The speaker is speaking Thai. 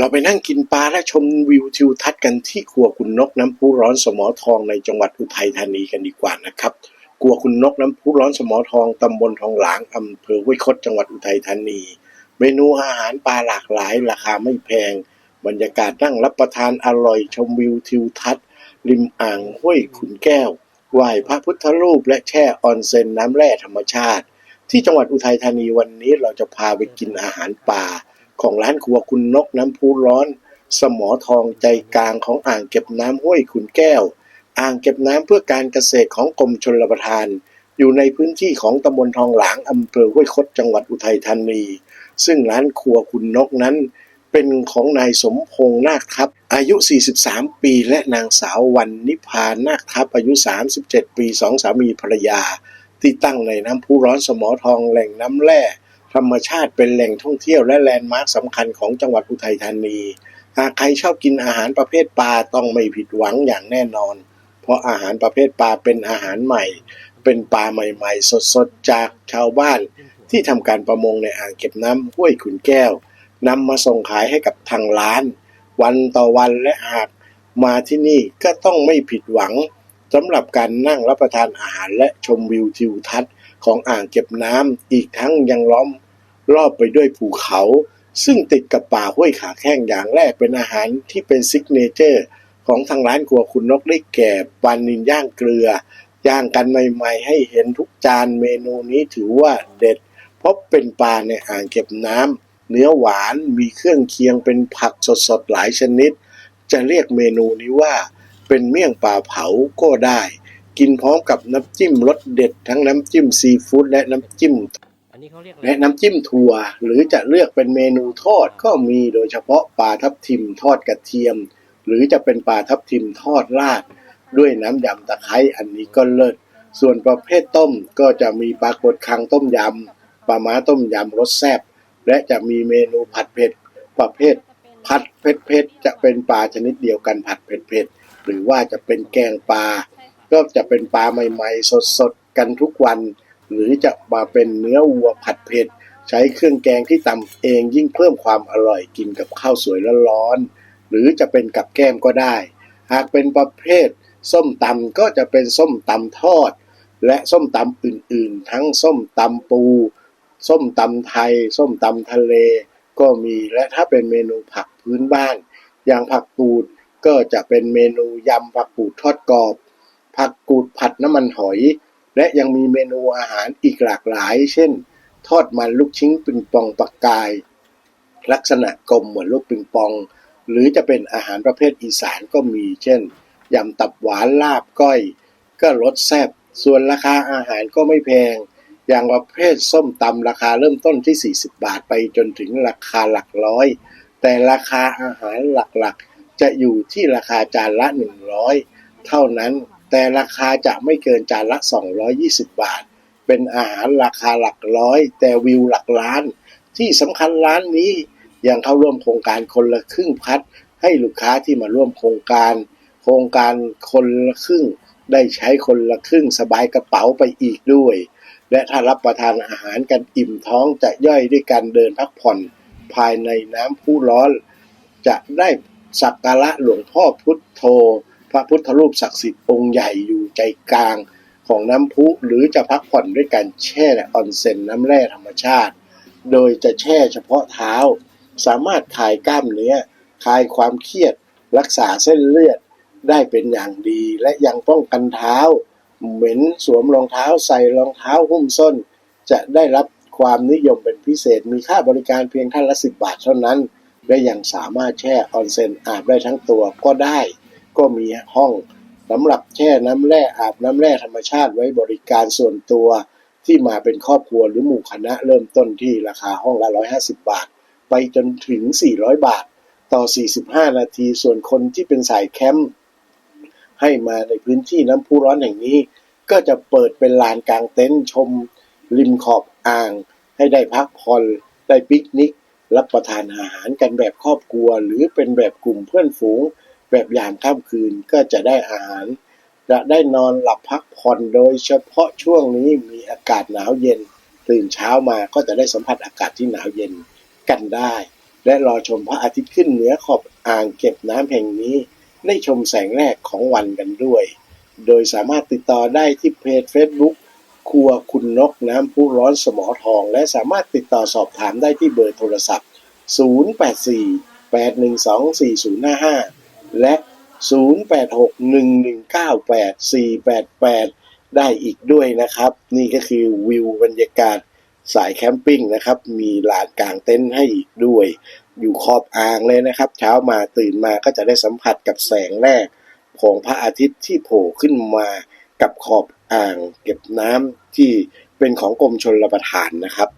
เราไปนั่งกินปลาและชมวิวทิวทัศน์กันที่ครัวคุณนกน้ำพุร้อนสมอทองในจังหวัดอุทัยธานีกันดีกว่านะครับครัวคุณนกน้ำพุร้อนสมอทองตำบลทองหลางอำเภอห้วยคดจังหวัดอุทัยธานี เมนูอาหารปลาหลากหลาย ราคาไม่แพง บรรยากาศนั่งรับประทานอร่อยชมวิวทิวทัศน์ ริมอ่างห้วยขุนแก้วไหว้พระพุทธรูปและแช่ออนเซ็นน้ำแร่ธรรมชาติ ที่จังหวัดอุทัยธานีวันนี้เราจะพาไปกินอาหารป่า ของร้านครัวคุณนกน้ำพุร้อน สมอทองใจกลางของอ่างเก็บน้ำห้วยขุนแก้ว อ่างเก็บน้ำเพื่อการเกษตรของกรมชลประทาน อยู่ในพื้นที่ของตำบลทองหลางอำเภอห้วยคดจังหวัดอุทัยธานี ซึ่งร้านครัวคุณนกนั้น เป็นของนายสมพงษ์นาคทัพอายุ 43 ปี และนางสาววันนิพานาคทัพอายุ 37 ปีสองสามีภรรยา ที่ตั้งในน้ำพุร้อนสมอทองแหล่งน้ำแร่ ธรรมชาติเป็นแหล่งท่องเที่ยวและแลนด์มาร์คสำคัญของจังหวัดอุทัยธานี หากใครชอบกินอาหารประเภทปลาต้องไม่ผิดหวังอย่างแน่นอน เพราะอาหารประเภทปลาเป็นอาหารใหม่ เป็นปลาใหม่ๆ สดๆ จากชาวบ้าน ที่ทำการประมงในอ่างเก็บน้ำห้วยขุนแก้วนำมาส่งขายให้กับทางร้าน วันต่อวันและหากมาที่นี่ก็ต้องไม่ผิดหวังสำหรับการนั่งรับประทานอาหารและชมวิวทิวทัศน์ ของอ่างเก็บน้ำอีกทั้งยังล้อมรอบไปด้วยภูเขา ซึ่งติดกับป่าห้วยขาแข้งอย่างแรกเป็นอาหารที่เป็นซิกเนเจอร์ ของทางร้านครัวคุณนกได้แก่ปลานินย่างเกลือย่างกันใหม่ๆ ให้เห็นทุกจานเมนูนี้ถือว่าเด็ด เพราะเป็นปลาในอ่างเก็บน้ำเนื้อหวานมีเครื่องเคียงเป็นผักสดๆ หลายชนิด จะเรียกเมนูนี้ว่า เป็นเมี่ยงปลาเผาก็ได้ กินพร้อมกับน้ำจิ้มรสเด็ดทั้งน้ำจิ้มซีฟู้ดและน้ำจิ้มอันนี้เขาเรียกอะไรและน้ำจิ้มถั่ว หรือจะเลือกเป็นเมนูทอดก็มีโดยเฉพาะปลาทับทิมทอดกระเทียม หรือจะเป็นปลาทับทิมทอดราด ด้วยน้ำยำตะไคร้อันนี้ก็เลิศส่วนประเภทต้มก็จะมีปลากดคังต้มยำปลาม้าต้มยำรสแซ่บและจะมีเมนูผัดเผ็ดประเภทผัดเผ็ดเผ็ดๆจะเป็นปลาชนิดเดียวกันผัดเผ็ดเผ็ดๆหรือว่าจะเป็นแกงปลา ก็จะเป็นปลาใหม่ๆ สดๆ กันทุกวัน หรือจะมาเป็นเนื้อวัวผัดเผ็ด ใช้เครื่องแกงที่ตำเองยิ่งเพิ่มความอร่อยกินกับข้าวสวยร้อนๆหรือจะเป็นกับแก้มก็ได้ หากเป็นประเภท ส้มตำก็จะเป็นส้มตำทอด และส้มตำอื่นๆ ทั้งส้มตำปู ส้มตำไทย ส้มตำทะเล ก็มีและถ้าเป็นเมนูผักพื้นบ้าน อย่างผักกูดก็จะเป็นเมนูยำผักกูดทอดกรอบ กูดผัดน้ำมันหอย และยังมีเมนูอาหารอีกหลากหลาย เช่น ทอดมันลูกชิ้นปิงปองปักกาย ลักษณะกลมเหมือนลูกปิงปอง หรือจะเป็นอาหารประเภทอีสานก็มี เช่นยำตับหวานลาบก้อย ก็รสแซ่บส่วนราคาอาหารก็ไม่แพง อย่างประเภทส้มตำราคาเริ่มต้นที่ 40 บาทไปจนถึงราคาหลักร้อย แต่ราคาอาหารหลักๆ จะอยู่ที่ราคาจานละ 100 เท่านั้น แต่ราคาจะไม่เกินจานละ 220 บาท เป็นอาหารราคาหลักร้อย แต่วิวหลักล้าน ที่สำคัญร้านนี้ยังเข้าร่วมโครงการคนละครึ่งพัด ให้ลูกค้าที่มาร่วมโครงการ โครงการคนละครึ่ง ได้ใช้คนละครึ่งสบายกระเป๋าไปอีกด้วย และถ้ารับประทานอาหารกันอิ่มท้องจะย่อยด้วยการเดินพักผ่อนภายในน้ำพุร้อน จะได้สักการะหลวงพ่อพุทโธ พระพุทธรูปศักดิ์สิทธิ์องค์ใหญ่อยู่ใจกลางของน้ำพุ หรือจะพักผ่อนด้วยการแช่ออนเซ็นน้ำแร่ธรรมชาติ โดยจะแช่เฉพาะเท้า สามารถคลายกล้ามเนื้อคลายความเครียด รักษาเส้นเลือดได้เป็นอย่างดีและยังป้องกันเท้า เหม็นสวมรองเท้าใส่รองเท้าหุ้มส้น จะได้รับความนิยมเป็นพิเศษมีค่าบริการเพียงท่านละสิบบาทเท่านั้น และยังสามารถแช่ออนเซ็นอาบได้ทั้งตัวก็ได้ ก็มีห้องสำหรับแช่น้ำแร่อาบน้ำแร่ธรรมชาติไว้บริการส่วนตัวที่มาเป็นครอบครัวหรือหมู่คณะเริ่มต้นที่ราคาห้องละ 150 บาท ไปจนถึง 400 บาท ต่อ 45 นาที ส่วนคนที่เป็นสายแคมป์ให้มาในพื้นที่น้ำพุร้อนแห่งนี้ ก็จะเปิดเป็นลานกลางเต็นท์ชม ริมขอบอ่าง ให้ได้พักผ่อนได้ปิกนิก รับประทานอาหารกันแบบครอบครัว หรือเป็นแบบกลุ่มเพื่อนฝูง แบบยามค่ำคืนก็จะได้อาหาร จะได้นอนหลับพักผ่อนโดยเฉพาะช่วงนี้มีอากาศหนาวเย็น ตื่นเช้ามาก็จะได้สัมผัสอากาศที่หนาวเย็นกันได้ และรอชมพระอาทิตย์ขึ้นเหนือขอบอ่างเก็บน้ำแห่งนี้ ได้ชมแสงแรกของวันกันด้วย โดยสามารถติดต่อได้ที่เพจ Facebook ครัวคุณนกน้ำพุร้อนสมอทอง และสามารถติดต่อสอบถามได้ที่เบอร์โทรศัพท์ 084-812-4055 และ 0861198488 ได้อีกด้วยนะครับ นี่ก็คือวิวบรรยากาศสายแคมปิ้งนะครับ มีลานกลางเต็นท์ให้อีกด้วย อยู่ขอบอ่างเลยนะครับ เช้ามาตื่นมาก็จะได้สัมผัสกับแสงแรก ของพระอาทิตย์ที่โผล่ขึ้นมากับขอบอ่างเก็บน้ำที่เป็นของกรมชลประทานนะครับ